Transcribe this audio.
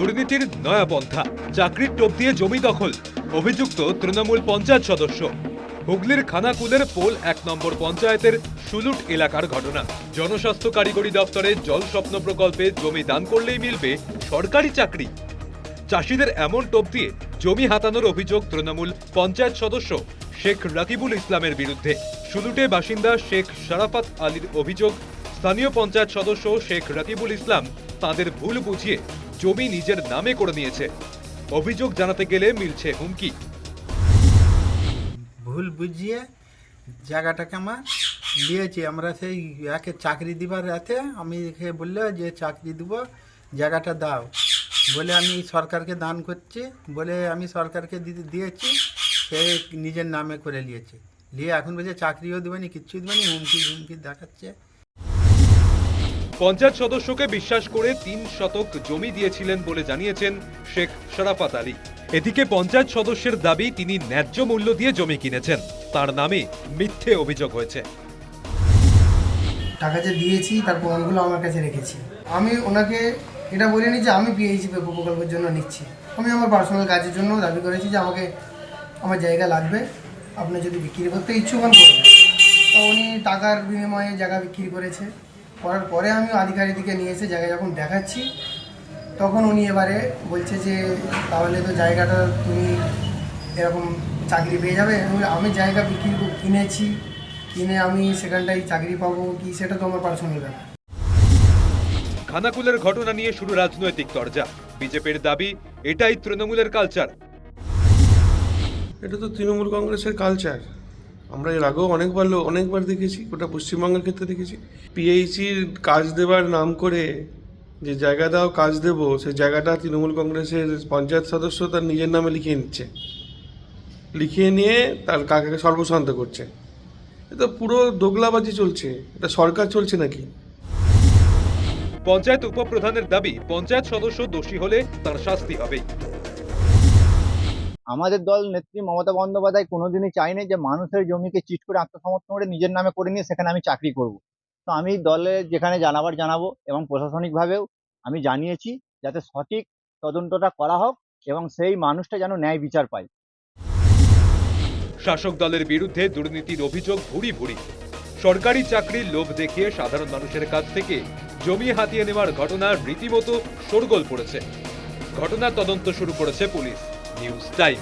দুর্নীতির নয়া পন্থা। চাকরির টোপ দিয়ে জমি দখল। অভিযুক্ত তৃণমূল পঞ্চায়েত সদস্য। হুগলির খানাকুলের পোল এক নম্বর পঞ্চায়েতের সুলুট এলাকার ঘটনা। জনস্বাস্থ্য কারিগরি দপ্তরে জল স্বপ্ন প্রকল্পে জমি দান করলেই মিলবে সরকারি চাকরি। চাষিদের এমন টোপ দিয়ে জমি হাতানোর অভিযোগ তৃণমূল পঞ্চায়েত সদস্য শেখ রাকিবুল ইসলামের বিরুদ্ধে। সুলুটে বাসিন্দা শেখ শারাফাত আলীর অভিযোগ, স্থানীয় পঞ্চায়েত সদস্য শেখ রাকিবুল ইসলাম তাদের ভুল বুঝিয়ে জমি নিজের নামে করে নিয়েছে। অভিযোগ জানাতে গেলে মিলছে হুমকি। ভুল বুঝিয়ে জায়গাটাকে আমার দিয়েছি। আমরা সেই একে চাকরি দিবার রাতে আমি একে বলল যে চাকরি দিব, জায়গাটা দাও। বলে আমি সরকারকে দান করছি। বলে আমি সরকারকে দিয়েছি, সে নিজের নামে করে নিয়েছে। নিয়ে এখন বলছে চাকরিও দেবেনি কিচ্ছু দেবেনি হুমকি হুমকি দেখাচ্ছে। পঞ্চায়েত সদস্যকে বিশ্বাস করে তিন শতক জমি দিয়েছিলেন বলে জানিয়েছেন শেখ শরাফাত আলী। এদিকে পঞ্চায়েত সদস্যের দাবি, তিনি ন্যায্য মূল্য দিয়ে জমি কিনেছেন। তার নামে মিথ্যে অভিযোগ হয়েছে। টাকা যে দিয়েছি, তার প্রমাণগুলো আমার কাছে রেখেছি। আমি ওনাকে এটা বলিনি যে আমি পিএইচি প্রকল্পের জন্য নিচ্ছি। আমি আমার পার্সোনাল কাজের জন্য দাবি করেছি যে আমাকে আমার জায়গা লাগবে। আপনি যদি বিক্রি করতে ইচ্ছুক হন করবেন। তো উনি টাকার বিনিময়ে জায়গা বিক্রি করেছে। করার পরে আমি আধিকারিকদিকে নিয়ে এসে জায়গা যখন দেখাচ্ছি তখন উনি এবারে বলছে যে তাহলে তো জায়গাটা তুমি এরকম চাকরি পেয়ে যাবে। আমি বলি, আমি জায়গা বিক্রি করে- কিনেছি। কিনে আমি সেখানটায় চাকরি পাবো কি সেটা তো আমার পার্সোনাল ব্যাপার. খানাকুলের ঘটনা নিয়ে শুরু রাজনৈতিক তরজা। বিজেপির দাবি এটাই তৃণমূলের কালচার এটা তো তৃণমূল কংগ্রেসের কালচার আমরা এর আগেও অনেকবার অনেকবার দেখেছি, গোটা পশ্চিমবঙ্গের ক্ষেত্রে দেখেছি। পিএইচির কাজ দেবার নাম করে যে জায়গা দাও কাজ দেবো, সেই জায়গাটা তৃণমূল কংগ্রেসের পঞ্চায়েত সদস্য তার নিজের নামে লিখিয়ে নিচ্ছে। লিখিয়ে নিয়ে তার কাকাকে সর্বশান্ত করছে। এটা পুরো দোগলাবাজি চলছে, এটা সরকার চলছে নাকি? পঞ্চায়েত উপপ্রধানের দাবি, পঞ্চায়েত সদস্য দোষী হলে তার শাস্তি হবেই আমাদের দল নেত্রী মমতা বন্দ্যোপাধ্যায় কোনোদিনই চায়নি যে মানুষের জমিকে চিট করে আত্মসমর্পণ করে নিজের নামে করে নিয়ে সেখানে আমি চাকরি করব। তো আমি দলে যেখানে জানাবার জানাব এবং প্রশাসনিকভাবেও আমি জানিয়েছি যাতে সঠিক তদন্তটা করা হোক এবং সেই মানুষটা যেন ন্যায় বিচার পায়। শাসক দলের বিরুদ্ধে দুর্নীতির অভিযোগ ভুরি ভুরি সরকারি চাকরির লোভ দেখিয়ে সাধারণ মানুষের কাছ থেকে জমি হাতিয়ে নেওয়ার ঘটনা রীতিমতো শোরগোল পড়েছে। ঘটনার তদন্ত শুরু করেছে পুলিশ। News time